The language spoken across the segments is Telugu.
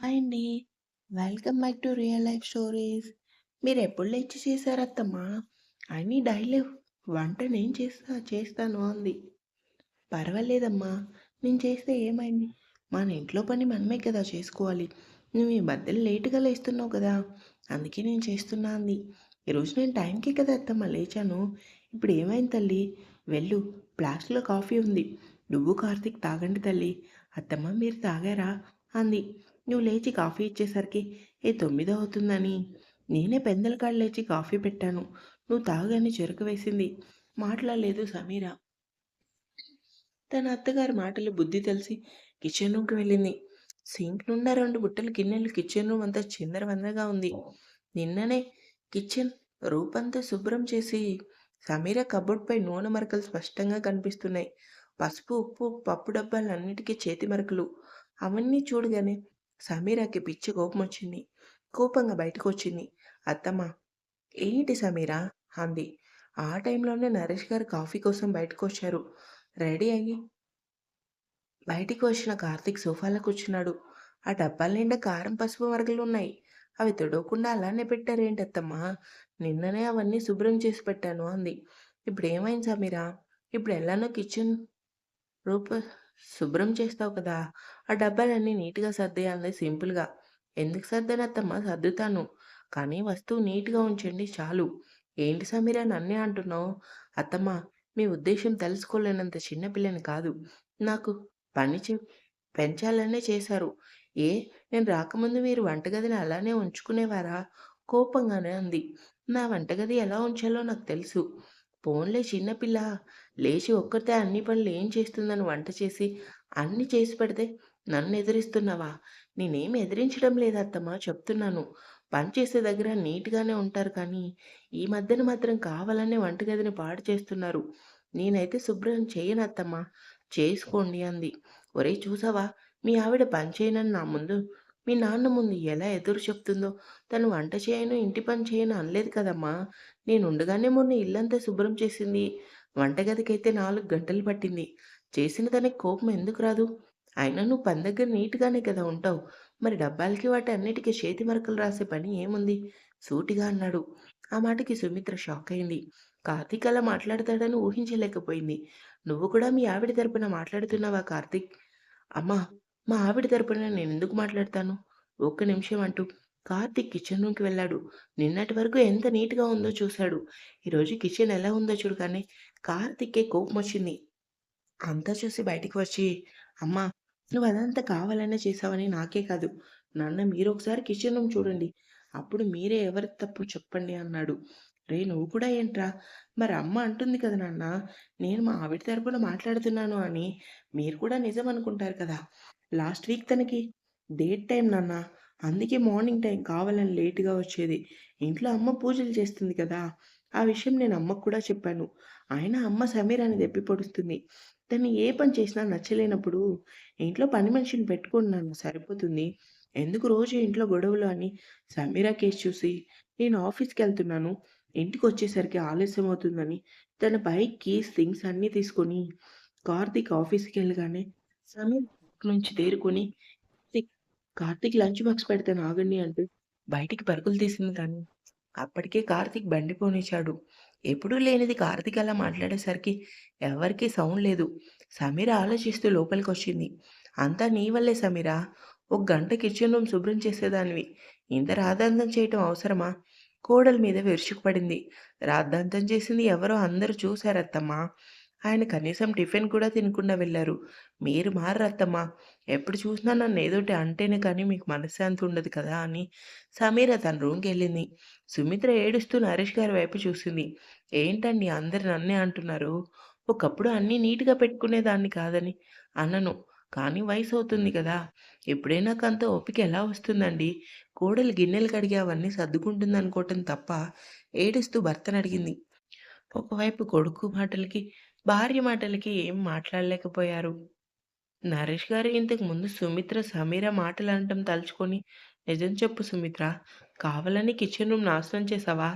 హాయ్ అండి. Welcome back to real life stories. మీరెప్పుడు లేచి చేశారు అత్తమ్మా? అని డైలీ వంట నేను చేస్తా చేస్తాను అంది. పర్వాలేదమ్మా. నేను చేస్తే ఏమైంది? మన ఇంట్లో పని మనమే కదా చేసుకోవాలి. నువ్వు ఈ మధ్యలో లేట్‌గా లేస్తున్నావు కదా! అందుకే నేను చేస్తున్నా అంది. ఈరోజు నేను టైంకే కదా అత్తమ్మ లేచాను. ఇప్పుడు ఏమైంది తల్లి? వెళ్ళు ఫ్లాస్క్‌లో కాఫీ ఉంది. నువ్వు కార్తీక్ తాగండి తల్లి. అత్తమ్మ మీరు తాగారా? అంది. నువ్వు లేచి కాఫీ ఇచ్చేసరికి ఏ తొమ్మిదో అవుతుందని నేనే పెందల కాడ లేచి కాఫీ పెట్టాను. నువ్వు తాగని చెరుకు వేసింది. మాట్లాడలేదు సమీర. తన అత్తగారి మాటలు బుద్ధి తెలిసి కిచెన్ రూమ్‌కి వెళ్ళింది. సింక్ నుండా రెండు బుట్టలు గిన్నెలు కిచెన్ రూమ్ అంతా చిందరవందరగా ఉంది. నిన్ననే కిచెన్ రూపంతా శుభ్రం చేసి సమీర కబోర్డ్‌పై నూనె మరకలు స్పష్టంగా కనిపిస్తున్నాయి. పసుపు, ఉప్పు, పప్పు డబ్బాలన్నిటికీ చేతి మరకలు. అవన్నీ చూడగానే సమీరాకి పిచ్చి కోపం వచ్చింది కోపంగా బయటకొచ్చింది. అత్తమ్మ ఏంటి సమీరా అంది. ఆ టైంలోనే నరేష్ గారు కాఫీ కోసం బయటకొచ్చారు. రెడీ అయ్యి బయటికి వచ్చిన కార్తీక్ సోఫాలో కూర్చున్నాడు. ఆ డబ్బాల నిండా కారం, పసుపు మరకలున్నాయి. అవి తొడవకుండా అలానే పెట్టారేంటి అత్తమ్మా? నిన్ననే అవన్నీ శుభ్రం చేసి పెట్టాను అంది. ఇప్పుడు ఏమైంది సమీరా ఇప్పుడు ఎలానో కిచెన్ రూప శుభ్రం చేస్తావు కదా! ఆ డబ్బాలన్నీ నీట్‌గా సర్దేయాలి సింపుల్‌గా. ఎందుకు సర్దనత్తమ్మ సర్దుతాను. కానీ వస్తువు నీట్‌గా ఉంచండి చాలు. ఏంటి సమీరా నన్నే అంటున్నావు? అత్తమ్మ మీ ఉద్దేశం తెలుసుకోలేనంత చిన్నపిల్లని కాదు. నాకు పని చె పెంచాలనే చేశారు. ఏ నేను రాకముందు మీరు వంటగదిని అలానే ఉంచుకునేవారా? కోపంగానే అంది. నా వంటగది ఎలా ఉంచాలో నాకు తెలుసు. పోన్లే చిన్నపిల్ల లేచి ఒక్కరితే అన్ని పనులు ఏం చేస్తుందని వంట చేసి, అన్ని చేసి పెడితే నన్ను ఎదిరిస్తున్నావా? నేనేం ఎదిరించడం లేదు అత్తమ్మ చెప్తున్నాను. పని చేసే దగ్గర నీట్‌గానే ఉంటారు కానీ, ఈ మధ్యన మాత్రం కావాలనే వంటగదిని పాడు చేస్తున్నారు. నేనైతే శుభ్రం చేయనత్తమ్మా చేసుకోండి అంది. ఒరేయ్ చూసావా? మీ ఆవిడ పని చేయనని నా ముందు, మీ నాన్న ముందు ఎలా ఎదురు చెప్తుందో. తను వంట చేయను, ఇంటి పని చేయను అనలేదు కదమ్మా! నేనుండగానే మొన్న ఇల్లంతా శుభ్రం చేసింది. వంటగదికైతే నాలుగు గంటలు పట్టింది. చేసిన దానికి కోపం ఎందుకు రాదు? అయినా నువ్వు పని దగ్గర నీట్‌గానే కదా ఉంటావు. మరి డబ్బాలకి వాటి అన్నిటికీ చేతి మరకలు రాసే పని ఏముంది? సూటిగా అన్నాడు. ఆ మాటకి సుమిత్ర షాక్ అయింది కార్తీక్ అలా మాట్లాడతాడని ఊహించలేకపోయింది. నువ్వు కూడా మీ ఆవిడ తరపున మాట్లాడుతున్నావా కార్తీక్? అమ్మా! మా ఆవిడ తరపున నేను ఎందుకు మాట్లాడతాను? ఒక్క నిమిషం అంటూ కార్తీక్ కిచెన్ రూమ్‌కి వెళ్ళాడు. నిన్నటి వరకు ఎంత నీట్‌గా ఉందో చూశాడు. ఈరోజు కిచెన్ ఎలా ఉందో చూడు చూడగానే కార్తీక్‌కే కోపమొచ్చింది. అంతా చూసి బయటికి వచ్చి, అమ్మా! నువ్వదంతా కావాలనే చేశావని నాకే కాదు, నాన్న మీరొకసారి కిచెన్ రూమ్ చూడండి. అప్పుడు మీరే ఎవరి తప్పు చెప్పండి అన్నాడు. రే నువ్వు కూడా ఏంట్రా? మరి అమ్మ అంటుంది కదా నాన్న, నేను మా ఆవిడ తరపున మాట్లాడుతున్నాను అని. మీరు కూడా నిజం అనుకుంటారు కదా! లాస్ట్ వీక్ తనకి డేట్ టైం నాన్న. అందుకే మార్నింగ్ టైం కావాలని లేట్‌గా వచ్చేది. ఇంట్లో అమ్మ పూజలు చేస్తుంది కదా! ఆ విషయం నేను అమ్మకు కూడా చెప్పాను. అయినా అమ్మ సమీరాని దెప్పి పొడుస్తుంది. తను ఏ పని చేసినా నచ్చలేనప్పుడు ఇంట్లో పని మనిషిని పెట్టుకోండి నాన్న సరిపోతుంది. ఎందుకు రోజు ఇంట్లో గొడవలు అని సమీరా కేస్ చూసి నేను ఆఫీస్కి వెళ్తున్నాను ఇంటికి వచ్చేసరికి ఆలస్యం అవుతుందని తన బైక్ కీస్, థింగ్స్ అన్నీ తీసుకొని కార్తీక్ ఆఫీస్‌కెళ్ళగానే సమీర్ నుంచి తేరుకొని కార్తీక్, లంచ్ బాక్స్ పెడతాను ఆగండి అంటూ బయటికి పరుగులు తీసింది కానీ అప్పటికే కార్తీక్ బండి పోనిచ్చాడు. ఎప్పుడూ లేనిది కార్తీక్ అలా మాట్లాడేసరికి ఎవరికీ సౌండ్ లేదు. సమీర ఆలోచిస్తూ లోపలికి వచ్చింది అంతా నీ వల్లే సమీర. ఒక గంట కిచెన్ రూమ్ శుభ్రం చేసేదానివి. ఇంత రాద్ధాంతం చేయటం అవసరమా? కోడల మీద విరుచుకుపడింది. రాద్ధాంతం చేసింది ఎవరో అందరూ చూశారత్తమ్మా. ఆయన కనీసం టిఫిన్ కూడా తినకుండా వెళ్ళారు మీరు మారత్తమ్మా ఎప్పుడు చూసినా నన్ను ఏదోటి అంటేనే కానీ మీకు మనశ్శాంతి ఉండదు కదా అని సమీర తన రూమ్కి వెళ్ళింది సుమిత్ర ఏడుస్తూ నరేష్ గారి వైపు చూసింది. ఏంటండి అందరు నన్నే అంటున్నారు? ఒకప్పుడు అన్నీ నీట్‌గా పెట్టుకునేదాన్ని కాదని అన్నను కానీ వయసు అవుతుంది కదా! ఎప్పుడైనా కంత ఓపిక ఎలా వస్తుందండి? కోడలు గిన్నెలు కడిగి అవన్నీ సర్దుకుంటుందనుకోవటం తప్ప ఏడుస్తూ భర్తనడిగింది. ఒకవైపు కొడుకు మాటలకి, భార్య మాటలకి ఏం మాట్లాడలేకపోయారు. నరేష్ గారు ఇంతకు ముందు సుమిత్ర, సమీర మాటలు అనటం తలుచుకొని నిజం చెప్పు సుమిత్ర. కావాలని కిచెన్ రూమ్ నాశనం చేసావా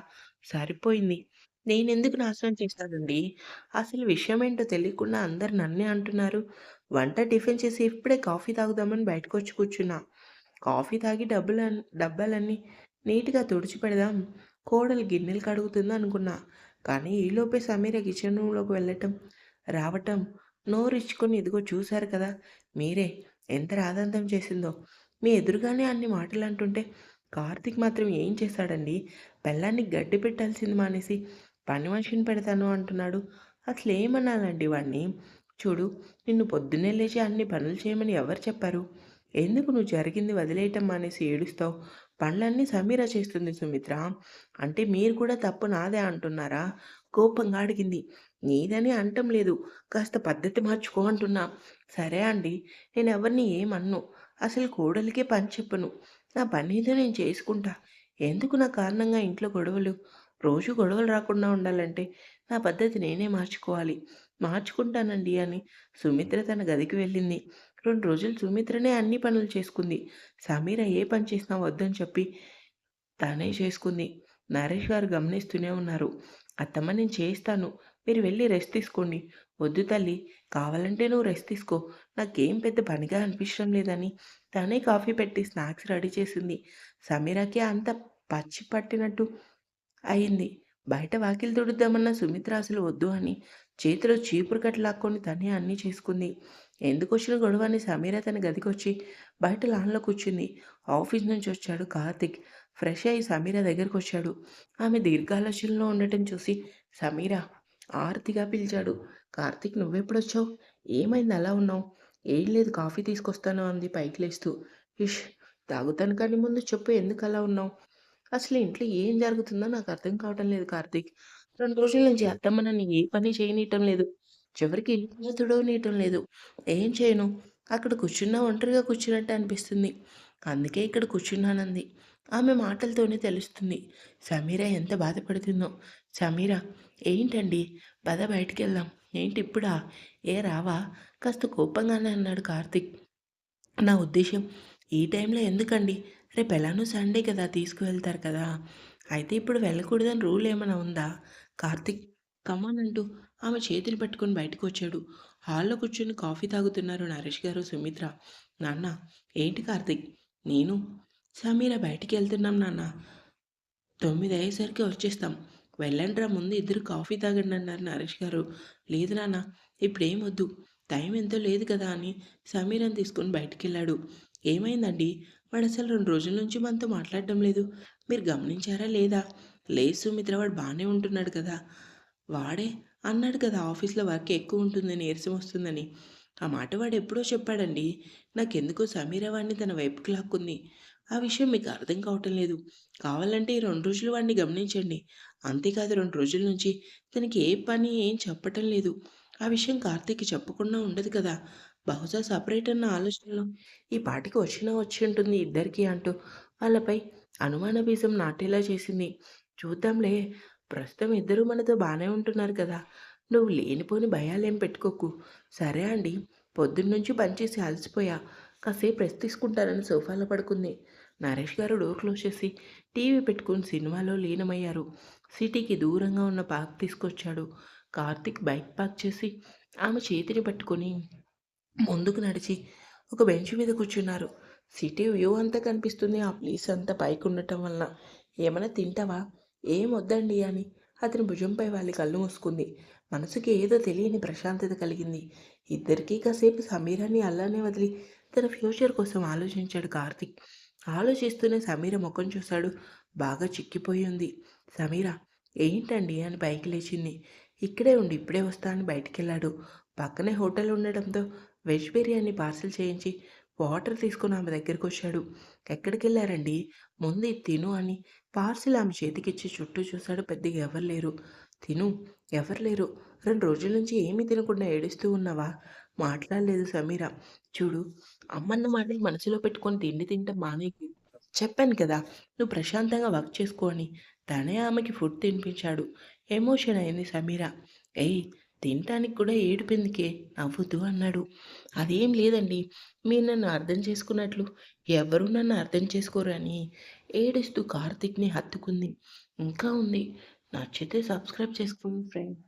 సరిపోయింది. నేనెందుకు నాశనం చేశానండి? అసలు విషయం ఏంటో తెలియకుండా అందరు నన్నే అంటున్నారు. వంట, టిఫిన్ చేసి ఇప్పుడే కాఫీ తాగుదామని బయటకొచ్చి కూర్చున్నా. కాఫీ తాగి డబ్బులు డబ్బాలన్నీ నీట్‌గా తుడిచిపెడదాం. కోడలు గిన్నెలు కడుగుతుంది అనుకున్నా. కానీ ఈలోపే సమీర కిచెన్ రూమ్‌లోకి వెళ్ళటం, రావటం, నోరిచ్చుకొని ఇదిగో చూశారు కదా! మీరే ఎంత రాదంతం చేసిందో. మీ ఎదురుగానే అన్ని మాటలు అంటుంటే కార్తీక్ మాత్రం ఏం చేశాడండి? పెళ్ళాన్ని గడ్డి పెట్టాల్సింది మానేసి పని మనిషిని పెడతాను అంటున్నాడు. అసలేమనాలండి వాడిని? చూడు నిన్ను పొద్దున్నే లేచి అన్ని పనులు చేయమని ఎవరు చెప్పారు? ఎందుకు నువ్వు జరిగింది వదిలేయటం మానేసి ఏడుస్తావు? పనులన్నీ సమీర చేస్తుంది సుమిత్ర. అంటే మీరు కూడా తప్పు నాదే అంటున్నారా? కోపంగా అడిగింది. నీదని అంటం లేదు. కాస్త పద్ధతి మార్చుకో అంటున్నా. సరే అండి. నేను ఎవరిని ఏమన్ను అసలు కోడలికే పని చెప్పను. నా పని ఏదో నేను చేసుకుంటా. ఎందుకు నా కారణంగా ఇంట్లో గొడవలు? రోజు గొడవలు రాకుండా ఉండాలంటే నా పద్ధతి నేనే మార్చుకోవాలి. మార్చుకుంటానండి అని సుమిత్ర తన గదికి వెళ్ళింది. రెండు రోజులు సుమిత్రనే అన్ని పనులు చేసుకుంది. సమీర ఏ పని చేసినా వద్దని చెప్పి తనే చేసుకుంది. నరేష్ గారు గమనిస్తూనే ఉన్నారు. అత్తమ్మ నేను చేస్తాను. మీరు వెళ్ళి రెస్ట్ తీసుకోండి. వద్దు తల్లి కావాలంటే నువ్వు రెస్ట్ తీసుకో. నాకేం పెద్ద పనిగా అనిపించడం లేదని తనే కాఫీ పెట్టి స్నాక్స్ రెడీ చేసింది. సమీరకి అంత పచ్చి పట్టినట్టు అయింది. బయట వాకిలి తుడుద్దామన్న సుమిత్ర అసలు వద్దు అని చేతిలో చీపురు కట్టు లాక్కొని తనే అన్నీ చేసుకుంది. ఎందుకొచ్చిన గొడవ అని సమీర తన గదికొచ్చి బయట లాన్‌లో కూర్చుంది. ఆఫీస్ నుంచి వచ్చాడు కార్తిక్ ఫ్రెష్ అయ్యి సమీర దగ్గరకొచ్చాడు. ఆమె దీర్ఘాలోచనలో ఉండటం చూసి సమీర ఆర్తిగా పిలిచాడు. కార్తీక్ నువ్వెప్పుడొచ్చావు? ఏమైంది అలా ఉన్నావు? ఏం లేదు కాఫీ తీసుకొస్తాను అంది పైకి లేస్తూ. ఇష్ తాగుతాను కానీ ముందు చెప్పు ఎందుకు అలా ఉన్నావు? అసలు ఇంట్లో ఏం జరుగుతుందో నాకు అర్థం కావటం లేదు కార్తిక్ రెండు రోజుల నుంచి అత్తమ్మ నన్ను ఏ పని చేయనీయటం లేదు. చివరికి ఇల్లు తుడవనీయటం లేదు. ఏం చేయను? అక్కడ కూర్చున్నా ఒంటరిగా కూర్చున్నట్టు అనిపిస్తుంది. అందుకే ఇక్కడ కూర్చున్నానంది. ఆమె మాటలతోనే తెలుస్తుంది. సమీర ఎంత బాధపడుతుందో. సమీర ఏంటండి? పద బయటికెళ్దాం. ఏంటి ఇప్పుడా? ఏ రావా? కాస్త కోపంగానే అన్నాడు కార్తిక్ నా ఉద్దేశం ఈ టైంలో ఎందుకండి? రేపు ఎలానో సండే కదా తీసుకువెళ్తారు కదా! అయితే ఇప్పుడు వెళ్ళకూడదని రూల్ ఏమైనా ఉందా? కార్తిక్ కమాన్ అంటూ ఆమె చేతిని పట్టుకుని బయటకు వచ్చాడు హాల్‌లో కూర్చొని కాఫీ తాగుతున్నారు నరేష్ గారు, సుమిత్ర. నాన్న ఏంటి కార్తిక్ నేను, సమీర బయటికెళ్తున్నాం నాన్న. తొమ్మిది అయ్యేసరికి వచ్చేస్తాం. వెళ్ళండ్రా ముందు ఇద్దరు కాఫీ తాగండి అన్నారు నరేష్ గారు. లేదు నాన్న ఇప్పుడేం వద్దు. టైం ఎంతో లేదు కదా అని సమీరని తీసుకొని బయటికెళ్ళాడు. ఏమైందండి? వాడు అసలు రెండు రోజుల నుంచి మనతో మాట్లాడడం లేదు. మీరు గమనించారా లేదా? లేదు సుమిత్ర వాడు బాగానే ఉంటున్నాడు కదా! వాడే అన్నాడు కదా ఆఫీస్‌లో వర్క్ ఎక్కువ ఉంటుంది, నీరసం వస్తుందని. ఆ మాట వాడెప్పుడో చెప్పాడండి. నాకెందుకో సమీర వాడిని తన వైపుకి లాక్కుంది. ఆ విషయం మీకు అర్థం కావటం లేదు. కావాలంటే ఈ రెండు రోజులు వాడిని గమనించండి. అంతేకాదు రెండు రోజుల నుంచి తనకి ఏ పని ఏం చెప్పటం లేదు. ఆ విషయం కార్తీక్ చెప్పకుండా ఉండదు కదా! బహుశా సెపరేట్ అన్న ఆలోచనలో ఈ పాటికి వచ్చినా వచ్చి ఉంటుంది ఇద్దరికీ అంటూ వాళ్ళపై అనుమాన బీజం నాటేలా చేసింది. చూద్దాంలే ప్రస్తుతం ఇద్దరూ మనతో బాగానే ఉంటున్నారు కదా! నువ్వు లేనిపోని భయాలేం పెట్టుకోకు. సరే అండి. పొద్దున్నుంచి పనిచేసి అలసిపోయా. కాసేపు రెస్ట్ తీసుకుంటానని సోఫాలో పడుకుంది. నరేష్ గారు డోర్ క్లోజ్ చేసి టీవీ పెట్టుకుని సినిమాలో లీనమయ్యారు. సిటీకి దూరంగా ఉన్న పార్క్ తీసుకొచ్చాడు. కార్తీక్ బైక్ పార్క్ చేసి ఆమె చేతిని పట్టుకొని ముందుకు నడిచి ఒక బెంచ్ మీద కూర్చున్నారు. సిటీ వ్యూ అంతా కనిపిస్తుంది ఆ ప్లేస్ అంతా పైకి ఉండటం వలన. ఏమైనా తింటావా? ఏం వద్దండి అని అతని భుజంపై వాళ్ళ కళ్ళు మూసుకుంది. మనసుకి ఏదో తెలియని ప్రశాంతత కలిగింది. ఇద్దరికీ కాసేపు సమీరాని అల్లానే వదిలి తన ఫ్యూచర్ కోసం ఆలోచించాడు కార్తిక్ ఆలోచిస్తూనే సమీర ముఖం చూశాడు. బాగా చిక్కిపోయి ఉంది. సమీర ఏంటండి అని పైకి లేచింది. ఇక్కడే ఉండి ఇప్పుడే వస్తా అని బయటికెళ్ళాడు. పక్కనే హోటల్ ఉండడంతో వెజ్ బిర్యానీ పార్సిల్ చేయించి వాటర్ తీసుకొని ఆమె దగ్గరకొచ్చాడు. ఎక్కడికెళ్ళారండి? ముందు తిను అని పార్సిల్ ఆమె చేతికిచ్చి చుట్టూ చూశాడు. పెద్దగా ఎవరు లేరు. తిను. ఎవరు లేరు. రెండు రోజుల నుంచి ఏమీ తినకుండా ఏడుస్తూ ఉన్నావా? మాట్లాడలేదు సమీర. చూడు అమ్మన్న మాట మనసులో పెట్టుకొని తిండి తింటే మానే చెప్పాను కదా! నువ్వు ప్రశాంతంగా వర్క్ చేసుకో అని. తనే ఆమెకి ఫుడ్ తినిపించాడు. ఎమోషన్ అయింది సమీర. ఏయ్! తినటానికి కూడా ఏడుపెందుకే? నవ్వుతూ అన్నాడు. అదేం లేదండి. మీరు నన్ను అర్థం చేసుకున్నట్లు ఎవరు నన్ను అర్థం చేసుకోరు అని ఏడుస్తూ కార్తీక్‌ని హత్తుకుంది. ఇంకా ఉంది. నచ్చితే సబ్స్క్రైబ్ చేసుకోండి ఫ్రెండ్స్.